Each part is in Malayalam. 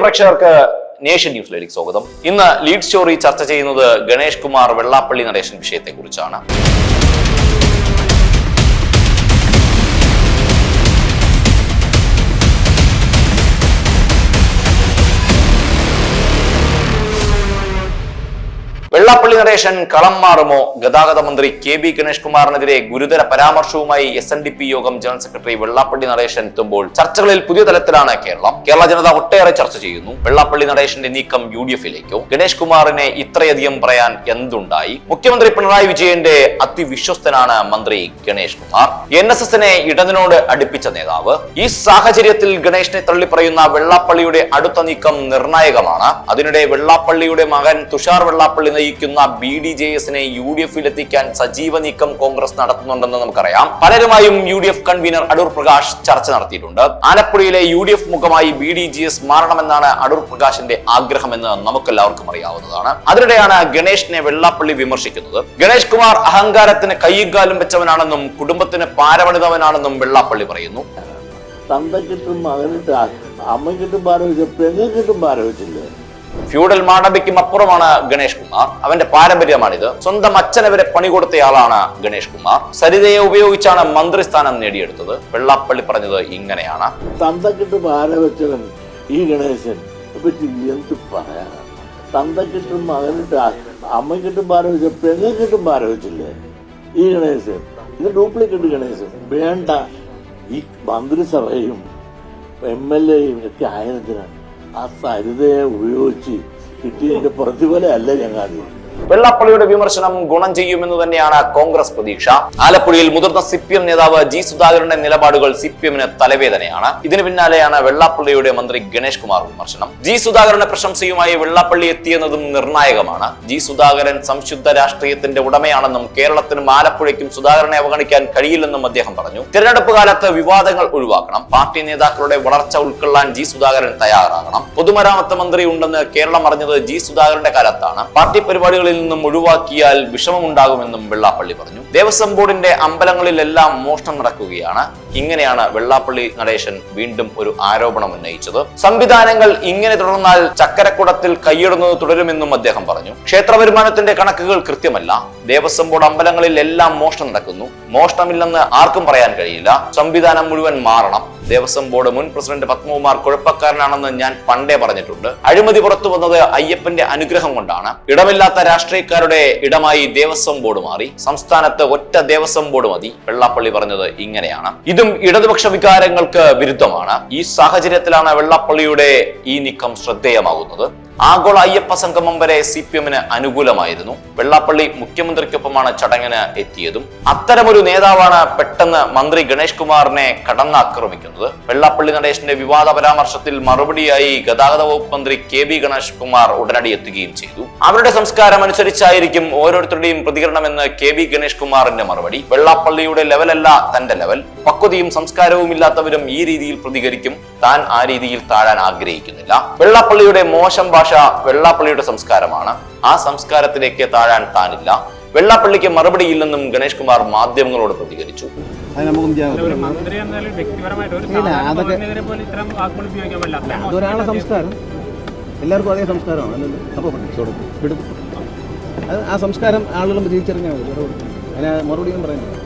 പ്രേക്ഷകർക്ക് നേഷൻ ന്യൂസിലേക്ക് സ്വാഗതം. ഇന്ന് ലീഡ് സ്റ്റോറി ചർച്ച ചെയ്യുന്നത് ഗണേഷ് കുമാർ വെള്ളാപ്പള്ളി നടേശൻ വിഷയത്തെ വെള്ളാപ്പള്ളി നടേശൻ കളം മാറുമോ? ഗതാഗത മന്ത്രി കെ ബി ഗണേഷ് കുമാറിനെതിരെ ഗുരുതര പരാമർശവുമായി എസ് എൻ ഡി പി യോഗം ജനറൽ സെക്രട്ടറി വെള്ളാപ്പള്ളി നടേശൻ എത്തുമ്പോൾ ചർച്ചകളിൽ പുതിയ തലത്തിലാണ് കേരളം. കേരള ജനത ഒട്ടേറെ ചർച്ച ചെയ്യുന്നു. വെള്ളാപ്പള്ളി നടേശന്റെ നീക്കം യു ഡി എഫിലേക്കോ? ഗണേഷ് കുമാറിനെ ഇത്രയധികം പറയാൻ എന്തുണ്ടായി? മുഖ്യമന്ത്രി പിണറായി വിജയന്റെ അതിവിശ്വസ്തനാണ് മന്ത്രി ഗണേഷ് കുമാർ. എൻ എസ് എസിനെ ഇടതിനോട് അടുപ്പിച്ച നേതാവ്. ഈ സാഹചര്യത്തിൽ ഗണേഷിനെ തള്ളിപ്പറയുന്ന വെള്ളാപ്പള്ളിയുടെ അടുത്ത നീക്കം നിർണായകമാണ്. അതിനിടെ വെള്ളാപ്പള്ളിയുടെ മകൻ തുഷാർ വെള്ളാപ്പള്ളി നയിക്കുന്ന ബി ഡി ജെ എസിനെ യു ഡി എഫിൽ എത്തിക്കാൻ സജീവ നീക്കം കോൺഗ്രസ് നടത്തുന്നുണ്ടെന്ന് നമുക്കറിയാം. പലരുമായും U D F convener Adoor Prakash ചർച്ച നടത്തിയിട്ടുണ്ട്. ആലപ്പുഴയിലെ യു ഡി എഫ് മുഖമായി ബി ഡി ജി എസ് മാറണമെന്നാണ് അടൂർ പ്രകാശിന്റെ ആഗ്രഹമെന്ന് നമുക്കെല്ലാവർക്കും അറിയാവുന്നതാണ്. അതിനിടെയാണ് ഗണേഷിനെ വെള്ളാപ്പള്ളി വിമർശിക്കുന്നത്. ഗണേഷ് കുമാർ അഹങ്കാരത്തിന് കൈകാലും വെച്ചവനാണെന്നും കുടുംബത്തിന് പാരപണിതവനാണെന്നും വെള്ളാപ്പള്ളി പറയുന്നു. തന്തക്കിട്ടും മകനിട്ട് അമ്മക്കിട്ടും പാര വെച്ച പെങ്ങക്കിട്ടും പാര വെച്ചില്ലേ ഫ്യൂഡൽ മാടമ്പിക്കും അപ്പുറമാണ് ഗണേഷ് കുമാർ. അവന്റെ പാരമ്പര്യമാണിത്. സ്വന്തം അച്ഛനെ വരെ പണി കൊടുത്തയാളാണ് ഗണേഷ് കുമാർ. സരിതയെ ഉപയോഗിച്ചാണ് മന്ത്രിസ്ഥാനം നേടിയെടുത്തത്. വെള്ളാപ്പള്ളി പറഞ്ഞത് ഇങ്ങനെയാണ്. ഈ ഗണേശൻ. വെച്ച ഈ ഗണേശൻ. ഡ്യൂപ്ലിക്കേറ്റ് ഗണേശൻ. വേണ്ട. ഈ മന്ത്രിസഭയും എം എൽ എയും ഒക്കെ ആയതിനാണ് ആ സരിതയെ ഉപയോഗിച്ച് കിട്ടിയതിന്റെ പ്രതിഫലമല്ല ഞങ്ങൾ വെള്ളാപ്പള്ളിയുടെ വിമർശനം ഗുണം ചെയ്യുമെന്ന് തന്നെയാണ് കോൺഗ്രസ് പ്രതീക്ഷ. ആലപ്പുഴയിൽ മുതിർന്ന സി പി എം നേതാവ് ജി സുധാകരന്റെ നിലപാടുകൾ സി പി എമ്മിന് തലവേദനയാണ്. ഇതിന് പിന്നാലെയാണ് വെള്ളാപ്പള്ളിയുടെ മന്ത്രി ഗണേഷ് കുമാർ വിമർശനം. ജി സുധാകരന്റെ പ്രശംസയുമായി വെള്ളാപ്പള്ളി എത്തിയെന്നതും നിർണായകമാണ്. ജി സുധാകരൻ സംശുദ്ധ രാഷ്ട്രീയത്തിന്റെ ഉടമയാണെന്നും കേരളത്തിനും ആലപ്പുഴയ്ക്കും സുധാകരനെ അവഗണിക്കാൻ കഴിയില്ലെന്നും അദ്ദേഹം പറഞ്ഞു. തിരഞ്ഞെടുപ്പ് കാലത്ത് വിവാദങ്ങൾ ഒഴിവാക്കണം. പാർട്ടി നേതാക്കളുടെ വളർച്ച ഉൾക്കൊള്ളാൻ ജി സുധാകരൻ തയ്യാറാകണം. പൊതുമരാമത്ത് മന്ത്രി ഉണ്ടെന്ന് കേരളം അറിഞ്ഞത് ജി സുധാകരന്റെ കാലത്താണ്. പാർട്ടി പരിപാടികളിൽ നിന്നും ഒഴിവാക്കിയാൽ വിഷമമുണ്ടാകുമെന്നും വെള്ളാപ്പള്ളി പറഞ്ഞു. ദേവസ്വം ബോർഡിന്റെ അമ്പലങ്ങളിലെല്ലാം മോഷണം നടക്കുകയാണ്. ഇങ്ങനെയാണ് വെള്ളാപ്പള്ളി നടേശൻ വീണ്ടും ഒരു ആരോപണം ഉന്നയിച്ചത്. സംവിധാനങ്ങൾ ഇങ്ങനെ തുടർന്നാൽ ചക്കരക്കുടത്തിൽ കൈയിടുന്നത് തുടരുമെന്നും അദ്ദേഹം പറഞ്ഞു. ക്ഷേത്ര വരുമാനത്തിന്റെ കണക്കുകൾ കൃത്യമല്ല. ദേവസ്വം ബോർഡ് അമ്പലങ്ങളിൽ എല്ലാം മോഷണം നടക്കുന്നു. മോഷണമില്ലെന്ന് ആർക്കും പറയാൻ കഴിയില്ല. സംവിധാനം മുഴുവൻ മാറണം. ദേവസ്വം ബോർഡ് മുൻ പ്രസിഡന്റ് പത്മകുമാർ കുഴപ്പക്കാരനാണെന്ന് ഞാൻ പണ്ടേ പറഞ്ഞിട്ടുണ്ട്. അഴിമതി പുറത്തു വന്നത് അയ്യപ്പന്റെ അനുഗ്രഹം കൊണ്ടാണ്. ഇടമില്ലാത്ത രാഷ്ട്രീയക്കാരുടെ ഇടമായി ദേവസ്വം ബോർഡ് മാറി. സംസ്ഥാനത്ത് ഒറ്റ ദേവസ്വം ബോർഡ് മതി വെള്ളാപ്പള്ളി പറഞ്ഞത് ഇങ്ങനെയാണ്. ഇതും ഇടതുപക്ഷ വികാരങ്ങൾക്ക് വിരുദ്ധമാണ്. ഈ സാഹചര്യത്തിലാണ് വെള്ളാപ്പള്ളിയുടെ ഈ നീക്കം ശ്രദ്ധേയമാകുന്നത്. ആഗോള അയ്യപ്പ സംഗമം വരെ സി പി എമ്മിന് അനുകൂലമായിരുന്നു. വെള്ളാപ്പള്ളി മുഖ്യമന്ത്രിക്കൊപ്പമാണ് ചടങ്ങിന് എത്തിയതും. അത്തരമൊരു നേതാവാണ് പെട്ടെന്ന് മന്ത്രി ഗണേഷ് കുമാറിനെ കടന്നാക്രമിക്കുന്നത്. വെള്ളാപ്പള്ളി നടേശന്റെ വിവാദ പരാമർശത്തിൽ മറുപടിയായി ഗതാഗത വകുപ്പ് മന്ത്രി കെ ബി ഗണേഷ് കുമാർ ഉടനടി എത്തുകയും ചെയ്തു. അവരുടെ സംസ്കാരം അനുസരിച്ചായിരിക്കും ഓരോരുത്തരുടെയും പ്രതികരണമെന്ന് കെ ബി ഗണേഷ് കുമാറിന്റെ മറുപടി. വെള്ളാപ്പള്ളിയുടെ ലെവലല്ല തന്റെ ലെവൽ. പക്വതയും സംസ്കാരവും ഇല്ലാത്തവരും ഈ രീതിയിൽ പ്രതികരിക്കും. താൻ ആ രീതിയിൽ താഴാൻ ആഗ്രഹിക്കുന്നില്ല. വെള്ളാപ്പള്ളിയുടെ മോശം ഭാഷ വെള്ളാപ്പള്ളിയുടെ സംസ്കാരമാണ്. ആ സംസ്കാരത്തിലേക്ക് താഴാൻ താനില്ല. വെള്ളാപ്പള്ളിക്ക് മറുപടിയില്ലെന്നും ഗണേഷ് കുമാർ മാധ്യമങ്ങളോട് പ്രതികരിച്ചു. അത് നമുക്കും ചെയ്യാൻ ഒരു മന്ത്രി എന്നാലും വ്യക്തിപരമായിട്ട് ഒരു ഇല്ല, സാധാരണ അതൊക്കെ- ഇത്തരം വാക്കുകൾ ഉപയോഗിക്കാൻ പറ്റില്ല. അതൊരാളെ സംസ്കാരം. എല്ലാവർക്കും അതേ സംസ്കാരമാണ്. അപ്പോൾ വിടും വിടും. അത് ആ സംസ്കാരം ആളുകളും തിരിച്ചറിഞ്ഞാൽ മതി. അതിന് മറുപടി ഒന്നും പറയുന്നില്ല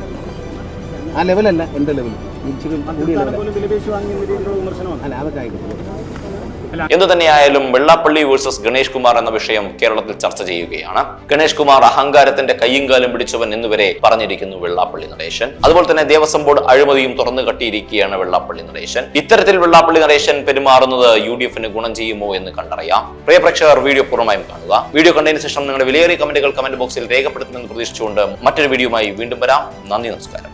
ആ ലെവലല്ല എന്റെ ലെവൽ. ഇച്ചിരി കൂടിയ ലെവലല്ല അല്ല അതൊക്കെ ആയിക്കോട്ടെ. എന്തു തന്നെയായാലും വെള്ളാപ്പള്ളി വേഴ്സസ് ഗണേഷ് കുമാർ എന്ന വിഷയം കേരളത്തിൽ ചർച്ച ചെയ്യുകയാണ്. ഗണേഷ് കുമാർ അഹങ്കാരത്തിന്റെ കയ്യും കാലും പിടിച്ചവൻ എന്നുവരെ പറഞ്ഞിരിക്കുന്നു വെള്ളാപ്പള്ളി നടേശൻ. അതുപോലെ തന്നെ ദേവസ്വം ബോർഡ് അഴിമതിയും തുറന്നു കട്ടിയിരിക്കുകയാണ് വെള്ളാപ്പള്ളി നടേശൻ. ഇത്തരത്തിൽ വെള്ളാപ്പള്ളി നടേശൻ പെരുമാറുന്നത് യു ഡി എഫിന് ഗുണം ചെയ്യുമോ എന്ന് കണ്ടറിയാം. പ്രിയ പ്രേക്ഷകർ വീഡിയോ പൂർണമായും കാണുക. വീഡിയോ കണ്ടതിന് ശേഷം നിങ്ങളുടെ വിലയേറിയ കമന്റുകൾ കമന്റ് ബോക്സിൽ രേഖപ്പെടുത്തുമെന്ന് പ്രതീക്ഷിച്ചുകൊണ്ട് മറ്റൊരു വീഡിയോയുമായി വീണ്ടും വരാം. നന്ദി നമസ്കാരം.